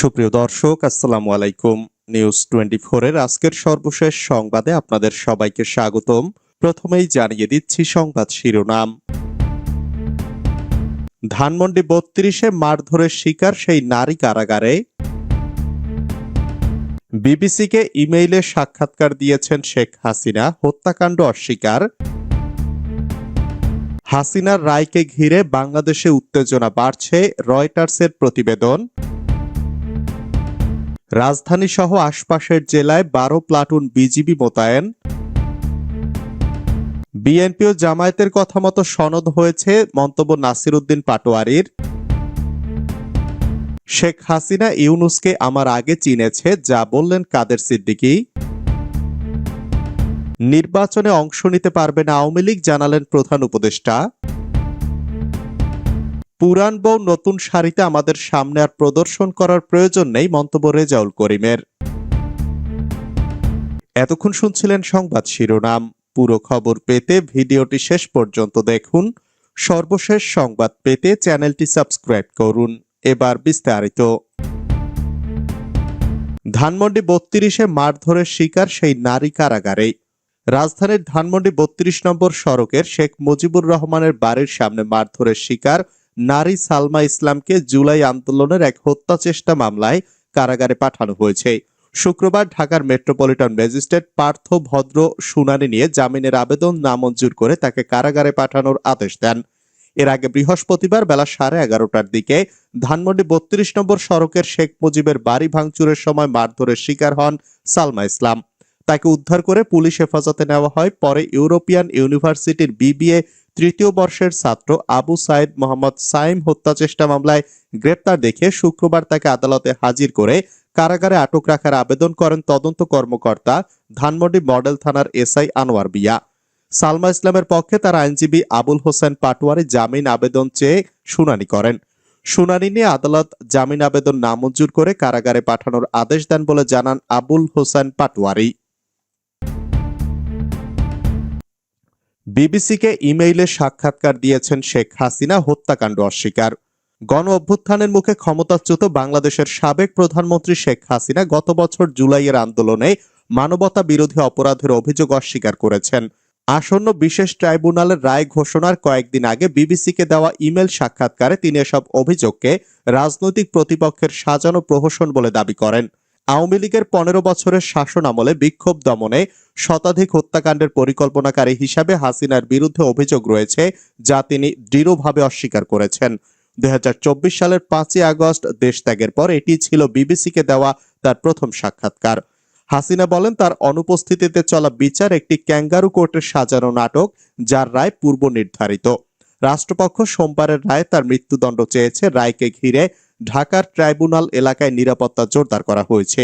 সুপ্রিয় দর্শক, আসসালামু আলাইকুম। নিউজ টোয়েন্টি এর আজকের সর্বশেষ সংবাদে আপনাদের সবাইকে স্বাগতম। প্রথমেই জানিয়ে দিচ্ছি সংবাদ শিরোনাম। ধানমন্ডি বত্রিশে মারধরের শিকার সেই নারী কারাগারে। বিবিসিকে ইমেইলে সাক্ষাৎকার দিয়েছেন শেখ হাসিনা, হত্যাকাণ্ড অস্বীকার। হাসিনার রায়কে ঘিরে বাংলাদেশে উত্তেজনা বাড়ছে, রয়টার্সের প্রতিবেদন। রাজধানী সহ আশপাশের জেলায় বারো প্লাটুন বিজিবি মোতায়েন। বিএনপি ও জামায়াতের কথা মতো সনদ হয়েছে মন্তব্য নাসির উদ্দিন পাটোয়ারির। শেখ হাসিনা ইউনুসকে আমার আগে চিনেছে, যা বললেন কাদের সিদ্দিকী। নির্বাচনে অংশ নিতে পারবে না আওয়ামী লীগ, জানালেন প্রধান উপদেষ্টা। পুরান বউ নতুন শাড়িতে আমাদের সামনে আর প্রদর্শন করার প্রয়োজন নেই, মন্তব্য রেজাউল করিমের। এতক্ষণ শুনছিলেন সংবাদ শিরোনাম। পুরো খবর পেতে ভিডিওটি শেষ পর্যন্ত দেখুন। সর্বশেষ সংবাদ পেতে চ্যানেলটি সাবস্ক্রাইব করুন। এবার বিস্তারিত। ধানমন্ডি বত্রিশে মারধরের শিকার সেই নারী কারাগারে। রাজধানীর ধানমন্ডি বত্রিশ নম্বর সড়কের শেখ মুজিবুর রহমানের বাড়ির সামনে মারধরের শিকার নারী সালমা ইসলামকে জুলাই আন্দোলনের এক হত্যা চেষ্টা মামলায় কারাগারে পাঠানো হয়েছে। শুক্রবার ঢাকার মেট্রোপলিটন ম্যাজিস্ট্রেট পার্থ ভদ্র শুনানি নিয়ে জামিনের আবেদন নামঞ্জুর করে তাকে কারাগারে পাঠানোর আদেশ দেন। এর আগে বৃহস্পতিবার বেলা সাড়ে এগারোটার দিকে ধানমন্ডি বত্রিশ নম্বর সড়কের শেখ মুজিবের বাড়ি ভাঙচুরের সময় মারধরের শিকার হন সালমা ইসলাম। তাকে উদ্ধার করে পুলিশ হেফাজতে নেওয়া হয়। পরে ইউরোপিয়ান ইউনিভার্সিটির বিবিএ তৃতীয় বর্ষের ছাত্র আবু সাইদ মোহাম্মদ সাইম হত্যা চেষ্টা মামলায় গ্রেপ্তার দেখে শুক্রবার তাকে আদালতে হাজির করে কারাগারে আটক রাখার আবেদন করেন তদন্ত কর্মকর্তা ধানমন্ডি মডেল থানার এসআই আনোয়ার বিয়া। সালমা ইসলামের পক্ষে তার আইনজীবী আবুল হোসেন পাটোয়ারি জামিন আবেদন চেয়ে শুনানি করেন। শুনানি নিয়ে আদালত জামিন আবেদন নামঞ্জুর করে কারাগারে পাঠানোর আদেশ দেন বলে জানান আবুল হোসেন পাটোয়ারি। বিবিসিকে ইমেইলে সাক্ষাৎকার দিয়েছেন শেখ হাসিনা হত্যাকাণ্ড অস্বীকার। গণ অভ্যুত্থানের মুখে ক্ষমতাচ্যুত বাংলাদেশের সাবেক প্রধানমন্ত্রী শেখ হাসিনা গত বছর জুলাইয়ের আন্দোলনে মানবতা বিরোধী অপরাধের অভিযোগ অস্বীকার করেছেন। আসন্ন বিশেষ ট্রাইব্যুনালের রায় ঘোষণার কয়েকদিন আগে বিবিসিকে দেওয়া ইমেল সাক্ষাৎকারে তিনি এসব অভিযোগকে রাজনৈতিক প্রতিপক্ষের সাজানো প্রহসন বলে দাবি করেন। আওয়ামী লীগের পনেরো বছরের শাসন আমলে বিক্ষোভ দমনে শতাধিক হত্যাকাণ্ডের পরিকল্পনাকারী হিসাবে হাসিনার বিরুদ্ধে অভিযোগ রয়েছে, যা তিনি দৃঢ়ভাবে অস্বীকার করেছেন। দুই সালের পাঁচই আগস্ট দেশ ত্যাগের পর এটি ছিল বিবিসিকে দেওয়া তার প্রথম সাক্ষাৎকার। হাসিনা বলেন, তার অনুপস্থিতিতে চলা বিচার একটি ক্যাঙ্গারু কোর্টের সাজানো নাটক, যার রায় পূর্ব নির্ধারিত রাষ্ট্রপক্ষ সোমবারের রায় তার মৃত্যুদণ্ড চেয়েছে, রায়কে ঘিরে ঢাকার ট্রাইব্যুনাল এলাকায় নিরাপত্তা জোরদার করা হয়েছে।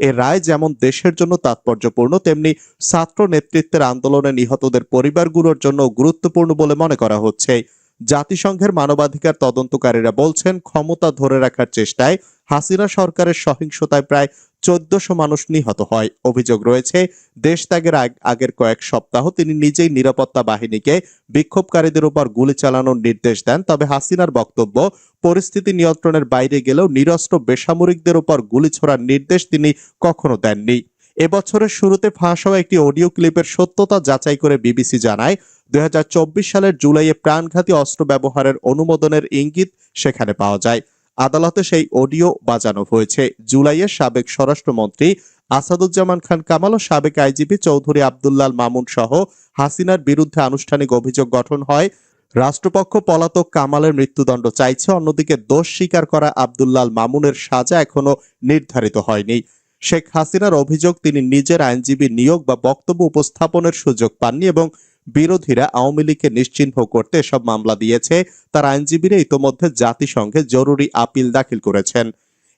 এ রায় যেমন দেশের জন্য তাৎপর্যপূর্ণ, তেমনি ছাত্র নেতৃত্বের আন্দোলনে নিহতদের পরিবারগুলোর জন্য গুরুত্বপূর্ণ বলে মনে করা হচ্ছে। জাতিসংঘের মানবাধিকার তদন্তকারীরা বলছেন, ক্ষমতা ধরে রাখার চেষ্টায় হাসিনা সরকারের সহিংসতায় প্রায় চোদ্দশো মানুষ নিহত হয়। অভিযোগ রয়েছে, দেশ ত্যাগের আগ- আগের কয়েক সপ্তাহ তিনি নিজেই নিরাপত্তা বাহিনীকে বিক্ষোভকারীদের উপর গুলি চালানোর নির্দেশ দেন। তবে হাসিনার বক্তব্য, পরিস্থিতি নিয়ন্ত্রণের বাইরে গেলেও নিরস্ত্র বেসামরিকদের উপর গুলি ছোড়ার নির্দেশ তিনি কখনো দেননি। এবছরের শুরুতে ফাঁস হওয়া একটি অডিও ক্লিপের সত্যতা যাচাই করে বিবিসি জানায়, দুই হাজার চব্বিশ সালের জুলাইয়ে প্রাণঘাতী অস্ত্র ব্যবহারের অনুমোদনের ইঙ্গিত সেখানে পাওয়া যায়। আদালতে সেই অডিও বাজানো হয়েছে। জুলাইয়ে সাবেক স্বরাষ্ট্রমন্ত্রী আসাদুজ্জামান খান কামাল ও সাবেক আইজিপি চৌধুরী আবদুল্লাল মামুন সহ হাসিনার বিরুদ্ধে আনুষ্ঠানিক অভিযোগ গঠন হয়। রাষ্ট্রপক্ষ পলাতক কামালের মৃত্যুদণ্ড চাইছে। অন্যদিকে দোষ স্বীকার করা আবদুল্লাল মামুনের সাজা এখনও নির্ধারিত হয়নি। শেখ হাসিনার অভিযোগ তিনি নিজের আইনজীবী নিয়োগ বা বক্তব্য উপস্থাপনের সুযোগ পাননি এবং বিরোধীরা আওয়ামী লীগকে নিশ্চিহ্ন করতে এসব মামলা দিয়েছে। তার আইনজীবীরা ইতোমধ্যে জাতিসংঘে জরুরি আপিল দাখিল করেছেন।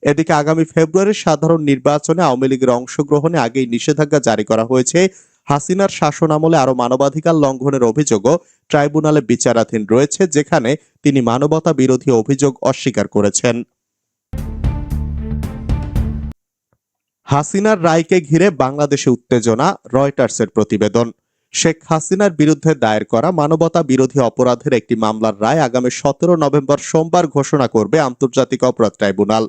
এদিকে আগামী ফেব্রুয়ারির সাধারণ নির্বাচনে আওয়ামী লীগের অংশগ্রহণে আগেই নিষেধাজ্ঞা জারি করা হয়েছে। হাসিনার শাসন আমলে আরও মানবাধিকার লঙ্ঘনের অভিযোগও ট্রাইব্যুনালে বিচারাধীন রয়েছে, যেখানে তিনি মানবতা বিরোধী অভিযোগ অস্বীকার করেছেন। হাসিনার রায়কে ঘিরে বাংলাদেশে উত্তেজনা, রয়টার্সের প্রতিবেদন। শেখ হাসিনার বিরুদ্ধে দায়ের করা মানবতা বিরোধী অপরাধের একটি মামলার রায় আগামী সতেরো নভেম্বর সোমবার ঘোষণা করবে আন্তর্জাতিক অপরাধ ট্রাইব্যুনাল।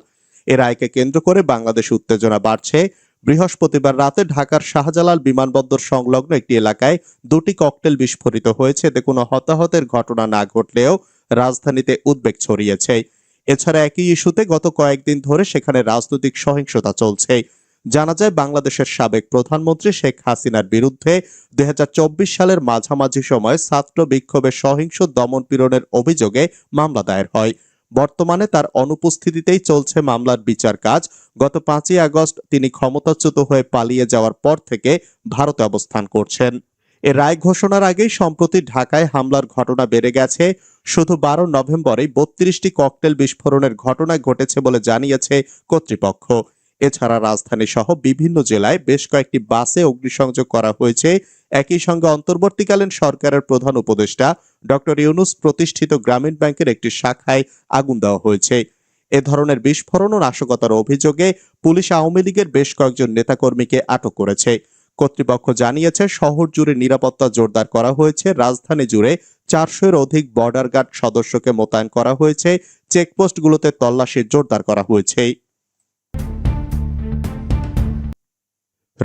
এ রায়কে কেন্দ্র করে বাংলাদেশ উত্তেজনা বাড়ছে। বৃহস্পতিবার রাতে ঢাকার শাহজালাল বিমানবন্দর সংলগ্ন একটি এলাকায় দুটি ককটেল বিস্ফোরিত হয়েছে। এতে কোনো হতাহতের ঘটনা না ঘটলেও রাজধানীতে উদ্বেগ ছড়িয়েছে। এছাড়া একই ইস্যুতে গত কয়েকদিন ধরে সেখানে রাজনৈতিক সহিংসতা চলছে। জানা যায় বাংলাদেশের সাবেক প্রধানমন্ত্রী শেখ হাসিনার বিরুদ্ধে দুই হাজার চব্বিশ সালের মাঝামাঝি সময় ছাত্র বিক্ষোভের সহিংস দমন পীড়নের অভিযোগে মামলা দায়ের হয়। বর্তমানে তার অনুপস্থিতিতেই চলছে মামলার বিচার কাজ। গত পাঁচই আগস্ট তিনি ক্ষমতাচ্যুত হয়ে পালিয়ে যাওয়ার পর থেকে ভারতে অবস্থান করছেন। এ রায় ঘোষণার আগেই সম্প্রতি ঢাকায় হামলার ঘটনা বেড়ে গেছে। শুধু বারো নভেম্বরেই বত্রিশটি ককটেল বিস্ফোরণের ঘটনা ঘটেছে বলে জানিয়েছে কর্তৃপক্ষ। এছাড়া রাজধানী সহ বিভিন্ন জেলায় বেশ কয়েকটি বাসে অগ্নিসংযোগ করা হয়েছে। একই সঙ্গে অন্তর্বর্তীকালীন সরকারের প্রধান উপদেষ্টা ডক্টর ইউনুস প্রতিষ্ঠিত গ্রামীণ ব্যাংকের একটি শাখায় আগুন দেওয়া হয়েছে। এ ধরনের বিস্ফোরণ ও নাশকতার অভিযোগে পুলিশ আওয়ামী লীগের বেশ কয়েকজন নেতাকর্মীকে আটক করেছে। কর্তৃপক্ষ জানিয়েছে, শহর জুড়ে নিরাপত্তা জোরদার করা হয়েছে। রাজধানী জুড়ে চারশোর অধিক বর্ডার গার্ড সদস্যকে মোতায়েন করা হয়েছে। চেকপোস্টগুলোতে তল্লাশি জোরদার করা হয়েছে।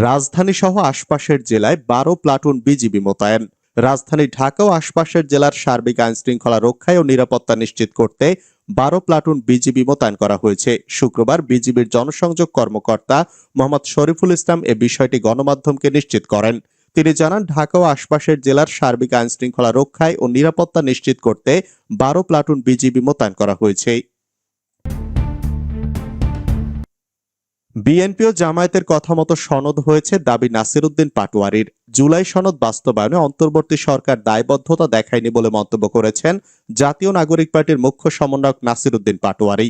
রাজধানী সহ আশপাশের জেলায় বারো প্লাটুন বিজিবি মোতায়েন। রাজধানী ঢাকা ও আশপাশের জেলার সার্বিক আইন শৃঙ্খলা রক্ষায় ও নিরাপত্তা নিশ্চিত করতে বারো প্লাটুন বিজিবি মোতায়েন করা হয়েছে। শুক্রবার বিজিবির জনসংযোগ কর্মকর্তা মোহাম্মদ শরীফুল ইসলাম এ বিষয়টি গণমাধ্যমকে নিশ্চিত করেন। তিনি জানান, ঢাকা ও আশপাশের জেলার সার্বিক আইন শৃঙ্খলা রক্ষায় ও নিরাপত্তা নিশ্চিত করতে বারো প্লাটুন বিজিবি মোতায়েন করা হয়েছে। বিএনপি ও জামায়াতের কথা মতো সনদ হয়েছে দাবি নাসিরুদ্দিন পাটোয়ারির। জুলাই সনদ বাস্তবায়নে অন্তর্বর্তী সরকার দায়বদ্ধতা দেখায়নি বলে মন্তব্য করেছেন জাতীয় নাগরিক পার্টির মুখ্য সমন্বয়ক নাসিরুদ্দিন পাটোয়ারি।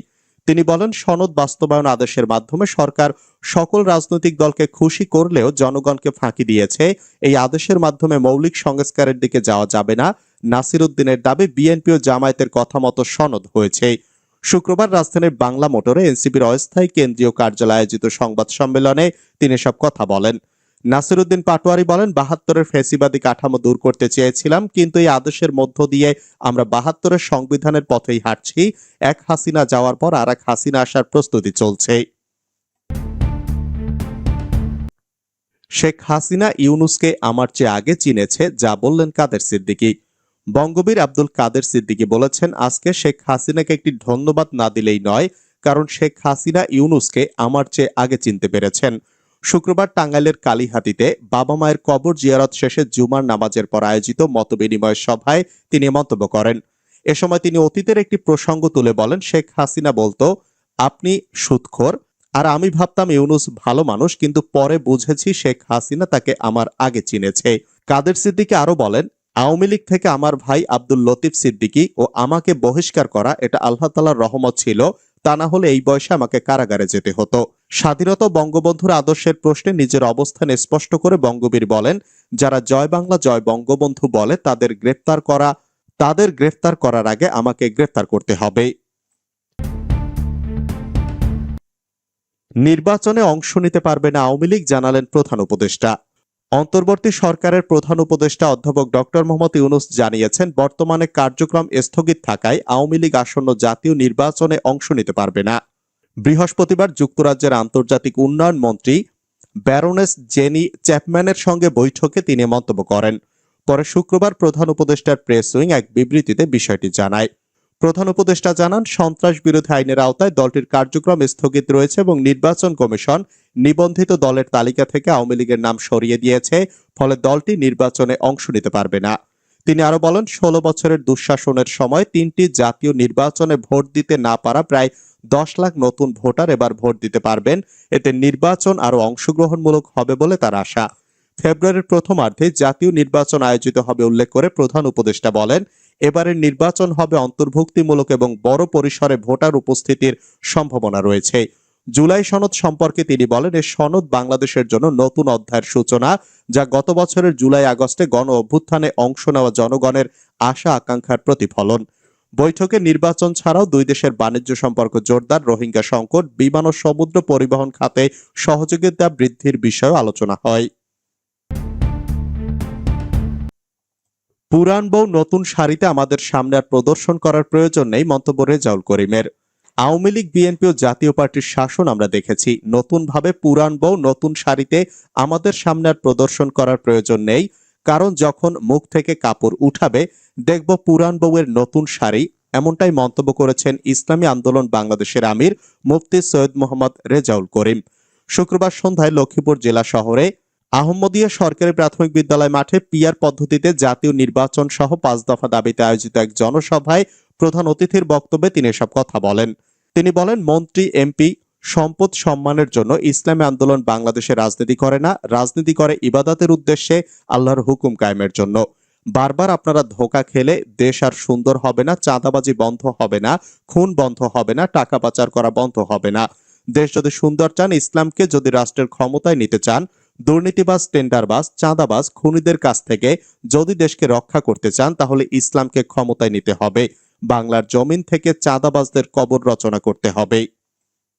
তিনি বলেন, সনদ বাস্তবায়ন আদেশের মাধ্যমে সরকার সকল রাজনৈতিক দলকে খুশি করলেও জনগণকে ফাঁকি দিয়েছে। এই আদেশের মাধ্যমে মৌলিক সংস্কারের দিকে যাওয়া যাবে না। নাসিরুদ্দিনের দাবি বিএনপি ও জামায়াতের কথা মতো সনদ হয়েছে। শুক্রবার রাজধানীর বাংলা মোটরে এনসিপির অস্থায়ী কেন্দ্রীয় কার্যালয়ে আয়োজিত সংবাদ সম্মেলনে তিনি সব কথা বলেন। নাসিরুদ্দিন পাটোয়ারি বলেন, বাহাত্তরের ফেসিবাদী কাঠামো দূর করতে চেয়েছিলাম, কিন্তু এই আদেশের মধ্য দিয়ে আমরা বাহাত্তরের সংবিধানের পথেই হাঁটছি। এক হাসিনা যাওয়ার পর আর এক হাসিনা আসার প্রস্তুতি চলছে। শেখ হাসিনা ইউনুসকে আমার চেয়ে আগে চিনেছে, যা বললেন কাদের সিদ্দিকী। বঙ্গবীর আব্দুল কাদের সিদ্দিকী বলেছেন, আজকে শেখ হাসিনাকে একটি ধন্যবাদ না দিলেই নয়, কারণ শেখ হাসিনা ইউনুসকে আমার চেয়ে আগে চিনতে পেরেছেন। শুক্রবার টাঙ্গাইলের কালীহাতিতে বাবা মায়ের কবর জিয়ারত শেষে জুমার নামাজের পর আয়োজিত মতবিনিময় সভায় তিনি মন্তব্য করেন। এ সময় তিনি অতীতের একটি প্রসঙ্গ তুলে বলেন, শেখ হাসিনা বলতো, আপনি সুৎখোর, আর আমি ভাবতাম ইউনুস ভালো মানুষ, কিন্তু পরে বুঝেছি শেখ হাসিনা তাকে আমার আগে চিনেছে। কাদের সিদ্দিকী আরও বলেন আওয়ামী লীগ থেকে আমার ভাই আব্দুল লতিফ সিদ্দিকী ও আমাকে বহিষ্কার করা এটা আল্লাহ তালার রহমত ছিল, তা না হলে এই বয়সে আমাকে কারাগারে যেতে হতো। স্বাধীনতা বঙ্গবন্ধুর আদর্শের প্রশ্নে নিজের অবস্থান স্পষ্ট করে বঙ্গবীর বলেন, যারা জয় বাংলা, জয় বঙ্গবন্ধু বলে তাদের গ্রেফতার করা, তাদের গ্রেফতার করার আগে আমাকে গ্রেফতার করতে হবে। নির্বাচনে অংশ নিতে পারবে না আওয়ামী লীগ, জানালেন প্রধান উপদেষ্টা। অন্তর্বর্তী সরকারের প্রধান উপদেষ্টা অধ্যাপক ডক্টর মোহাম্মদ ইউনুস জানিয়েছেন, বর্তমানে কার্যক্রম স্থগিত থাকায় আওয়ামী লীগ আসন্ন জাতীয় নির্বাচনে অংশ নিতে পারবে না। বৃহস্পতিবার যুক্তরাজ্যের আন্তর্জাতিক উন্নয়ন মন্ত্রী ব্যারোনেস জেনি চ্যাপম্যানের সঙ্গে বৈঠকে তিনি মন্তব্য করেন। পরে শুক্রবার প্রধান উপদেষ্টার প্রেস উইং এক বিবৃতিতে বিষয়টি জানায়। প্রধান উপদেষ্টা জানান সন্ত্রাস বিরোধী আইনের আওতায় দলটির কার্যক্রম স্থগিত রয়েছে এবং নির্বাচন কমিশন নিবন্ধিত দলের তালিকা থেকে আওয়ামী লীগের নাম সরিয়ে দিয়েছে, ফলে দলটি নির্বাচনে অংশ নিতে পারবে না। তিনি আরও বলেন, ষোলো বছরের দুঃশাসনের সময় তিনটি জাতীয় নির্বাচনে ভোট দিতে না পারা প্রায় দশ লাখ নতুন ভোটার এবার ভোট দিতে পারবেন। এতে নির্বাচন আরও অংশগ্রহণমূলক হবে বলে তার আশা। ফেব্রুয়ারির প্রথমার্ধে জাতীয় নির্বাচন আয়োজিত হবে উল্লেখ করে প্রধান উপদেষ্টা বলেন এবারের নির্বাচন হবে অন্তর্ভুক্তিমূলক এবং বড় পরিসরে ভোটার উপস্থিতির সম্ভাবনা রয়েছে। জুলাই সনদ সম্পর্কে তিনি বলেন, এ সনদ বাংলাদেশের জন্য নতুন অধ্যায়ের সূচনা, যা গত বছরের জুলাই আগস্টে গণ অভ্যুত্থানে অংশ নেওয়া জনগণের আশা আকাঙ্ক্ষার প্রতিফলন। বৈঠকে নির্বাচন ছাড়াও দুই দেশের বাণিজ্য সম্পর্ক জোরদার, রোহিঙ্গা সংকট, বিমান ও সমুদ্র পরিবহন খাতে সহযোগিতা বৃদ্ধির বিষয়েও আলোচনা হয়। পুরান বউ নতুন শাড়িতে আমাদের সামনে আর প্রদর্শন করার প্রয়োজন নেই, মন্তব্য রেজাউল করিমের। আওয়ামী লীগ, বিএনপি ও জাতীয় পার্টির শাসন আমরা দেখেছি। নতুনভাবে পুরান বউ নতুন শাড়িতে আমাদের সামনে আর প্রদর্শন করার প্রয়োজন নেই, কারণ যখন মুখ থেকে কাপড় উঠাবে, দেখব পুরান বউয়ের নতুন শাড়ি এমনটাই মন্তব্য করেছেন ইসলামী আন্দোলন বাংলাদেশের আমির মুফতি সৈয়দ মোহাম্মদ রেজাউল করিম। শুক্রবার সন্ধ্যায় লক্ষ্মীপুর জেলা শহরে আহমদিয়া সরকারি প্রাথমিক বিদ্যালয় মাঠে পিয়ার পদ্ধতিতে জাতীয় নির্বাচন সহ পাঁচ দফা দাবিতে আয়োজিত এক জনসভায় প্রধান অতিথির বক্তব্যে তিনি এসব কথা বলেন। তিনি বলেন, মন্ত্রী, এমপি, সম্পদ সম্মানের জন্য ইসলামী আন্দোলন বাংলাদেশে রাজনীতি করে না, রাজনীতি করে ইবাদতের উদ্দেশ্যে আল্লাহর হুকুম কায়েমের জন্য। বারবার আপনারা ধোকা খেলে দেশ আর সুন্দর হবে না, চাঁদাবাজি বন্ধ হবে না, খুন বন্ধ হবে না, টাকা পাচার করা বন্ধ হবে না। দেশ যদি সুন্দর চান, ইসলামকে যদি রাষ্ট্রের ক্ষমতায় নিতে চান দুর্নীতিবাজ, টেন্ডারবাজ, চাঁদাবাজ খুনিদের কাছ থেকে যদি দেশকে রক্ষা করতে চান, তাহলে ইসলামকে ক্ষমতায় নিতে হবে। বাংলার জমিন থেকে চাঁদাবাজদের কবর রচনা করতে হবে।